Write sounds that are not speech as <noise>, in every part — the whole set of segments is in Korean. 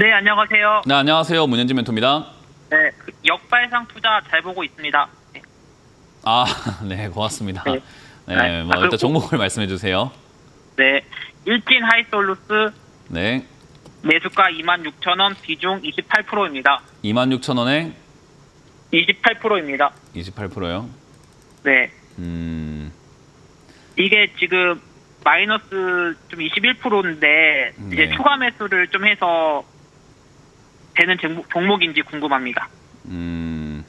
네, 안녕하세요. 네, 안녕하세요. 문현진 멘토입니다. 네, 그 역발상 투자 잘 보고 있습니다. 네, 아, <laughs> 네, 고맙습니다. 네. 네, 네. 뭐 아, 일단 그- 종목을 말씀해 주세요. 네, 일진 하이솔루스 네, 매수가 26,000원, 비중 28%입니다. 26,000원에 28%입니다. 28%요. 네, 음, 이게 지금 마이너스 좀 21%인데 이제 네. 추가 매수를 좀 해서 되는 종목- 종목인지 궁금합니다. 음.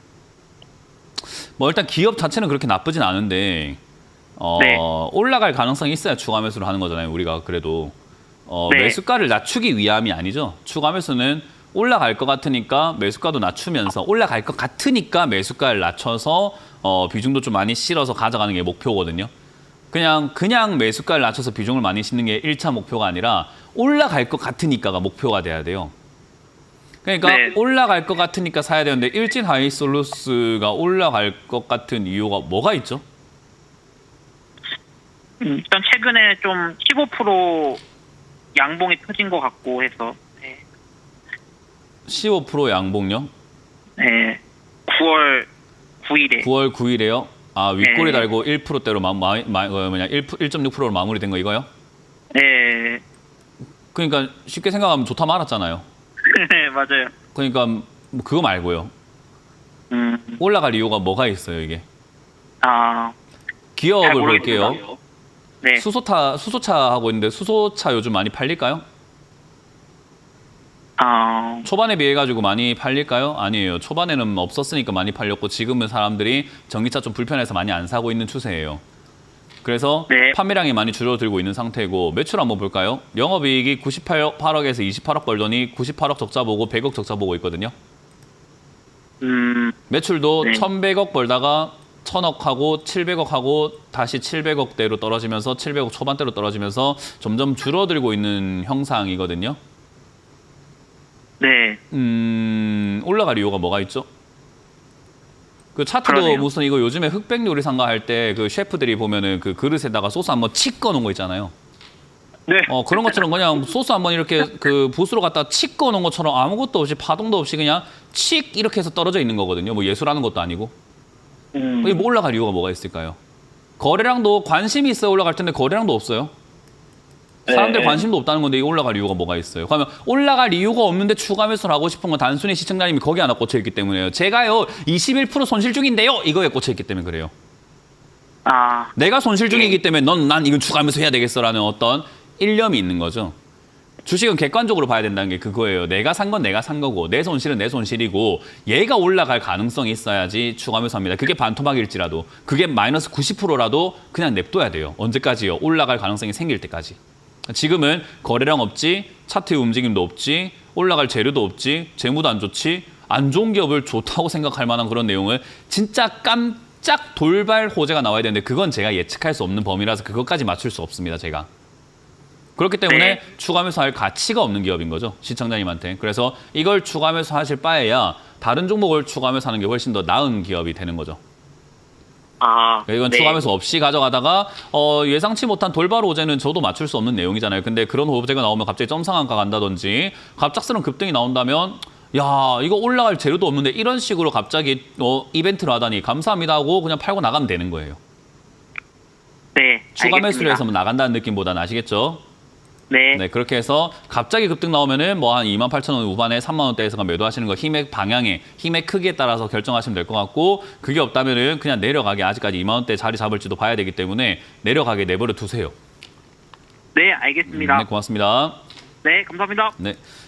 뭐 일단 기업 자체는 그렇게 나쁘진 않은데 어, 네. 올라갈 가능성이 있어야 추가 매수를 하는 거잖아요. 우리가 그래도 어, 네. 매수가를 낮추기 위함이 아니죠. 추가 매수는 올라갈 것 같으니까 매수가도 낮추면서 올라갈 것 같으니까 매수가를 낮춰서 어, 비중도 좀 많이 실어서 가져가는 게 목표거든요. 그냥 그냥 매수가를 낮춰서 비중을 많이 싣는 게 1차 목표가 아니라 올라갈 것 같으니까가 목표가 돼야 돼요. 그러니까 네. 올라갈 것 같으니까 사야 되는데 일진 하이솔루스가 올라갈 것 같은 이유가 뭐가 있죠? 음, 일단 최근에 좀 15% 양봉이 터진 것 같고 해서 네, 15% 양봉요? 네 9월 9일에 9월 9일에요. 아 윗골이 네. 달고 1%대로 마, 마, 마, 어, 뭐냐 1, 1.6%로 마무리된 거 이거요? 네, 그러니까 쉽게 생각하면 좋다 말았잖아요. 네 맞아요. 그러니까 뭐 그거 말고요. 음, 올라갈 이유가 뭐가 있어요 이게? 아, 잘 기업을 모르겠습니다. 볼게요. 네, 수소타 수소차 하고 있는데 수소차 요즘 많이 팔릴까요? 아, 초반에 비해 가지고 많이 팔릴까요? 아니에요. 초반에는 없었으니까 많이 팔렸고 지금은 사람들이 전기차 좀 불편해서 많이 안 사고 있는 추세예요. 그래서 네. 판매량이 많이 줄어들고 있는 상태고 매출 한번 볼까요? 영업이익이 98억 8억에서 28억 벌더니 98억 적자 보고 100억 적자 보고 있거든요. 음, 매출도 네. 1,100억 벌다가 1,000억 하고 700억 하고 다시 700억대로 떨어지면서 700억 초반대로 떨어지면서 점점 줄어들고 있는 형상이거든요. 네, 음, 올라갈 이유가 뭐가 있죠? 그 차트도 그러네요. 무슨 이거 요즘에 흑백 요리상가 할 때 그 셰프들이 보면은 그 그릇에다가 소스 한번 칙 꺼놓은 거 있잖아요. 네, 어 그런 것처럼 그냥 소스 한번 이렇게 그 붓으로 갖다 칙 꺼놓은 것처럼 아무것도 없이 파동도 없이 그냥 칙 이렇게 해서 떨어져 있는 거거든요. 뭐 예술하는 것도 아니고. 음, 이게 뭐 올라갈 이유가 뭐가 있을까요? 거래량도 관심이 있어야 올라갈 텐데 거래량도 없어요. 사람들 네. 관심도 없다는 건데 이게 올라갈 이유가 뭐가 있어요? 그러면 올라갈 이유가 없는데 추가 매수를 하고 싶은 건 단순히 시청자님이 거기 하나 꽂혀 있기 때문에요. 제가요 21% 손실 중인데요 이거에 꽂혀 있기 때문에 그래요. 아, 내가 손실 중이기 때문에 넌 난 이건 추가 매수 해야 되겠어라는 어떤 일념이 있는 거죠. 주식은 객관적으로 봐야 된다는 게 그거예요. 내가 산 건 내가 산 거고 내 손실은 내 손실이고 얘가 올라갈 가능성이 있어야지 추가 매수합니다. 그게 반토막일지라도 그게 마이너스 90%라도 그냥 냅둬야 돼요. 언제까지요? 올라갈 가능성이 생길 때까지. 지금은 거래량 없지, 차트의 움직임도 없지, 올라갈 재료도 없지, 재무도 안 좋지, 안 좋은 기업을 좋다고 생각할 만한 그런 내용을 진짜 깜짝 돌발 호재가 나와야 되는데 그건 제가 예측할 수 없는 범위라서 그것까지 맞출 수 없습니다, 제가. 그렇기 때문에 네. 추가 매수할 가치가 없는 기업인 거죠, 시청자님한테. 그래서 이걸 추가 매수하실 바에야 다른 종목을 추가 매수하는 게 훨씬 더 나은 기업이 되는 거죠. 아, 이건 네. 추가 매수 없이 가져가다가 어, 예상치 못한 돌발 호재는 저도 맞출 수 없는 내용이잖아요. 근데 그런 호재가 나오면 갑자기 점상한가 간다든지 갑작스러운 급등이 나온다면 야 이거 올라갈 재료도 없는데 이런 식으로 갑자기 어, 이벤트를 하다니 감사합니다 하고 그냥 팔고 나가면 되는 거예요. 네, 추가 알겠습니다. 매수를 해서 뭐 나간다는 느낌보다는 아시겠죠? 네, 네 그렇게 해서 갑자기 급등 나오면은 뭐 한 2만 8천 원 후반에 3만 원대에서 매도하시는 거 힘의 방향에 힘의 크기에 따라서 결정하시면 될 것 같고 그게 없다면은 그냥 내려가게 아직까지 2만 원대 자리 잡을지도 봐야 되기 때문에 내려가게 내버려 두세요. 네, 알겠습니다. 네 고맙습니다. 네, 감사합니다. 네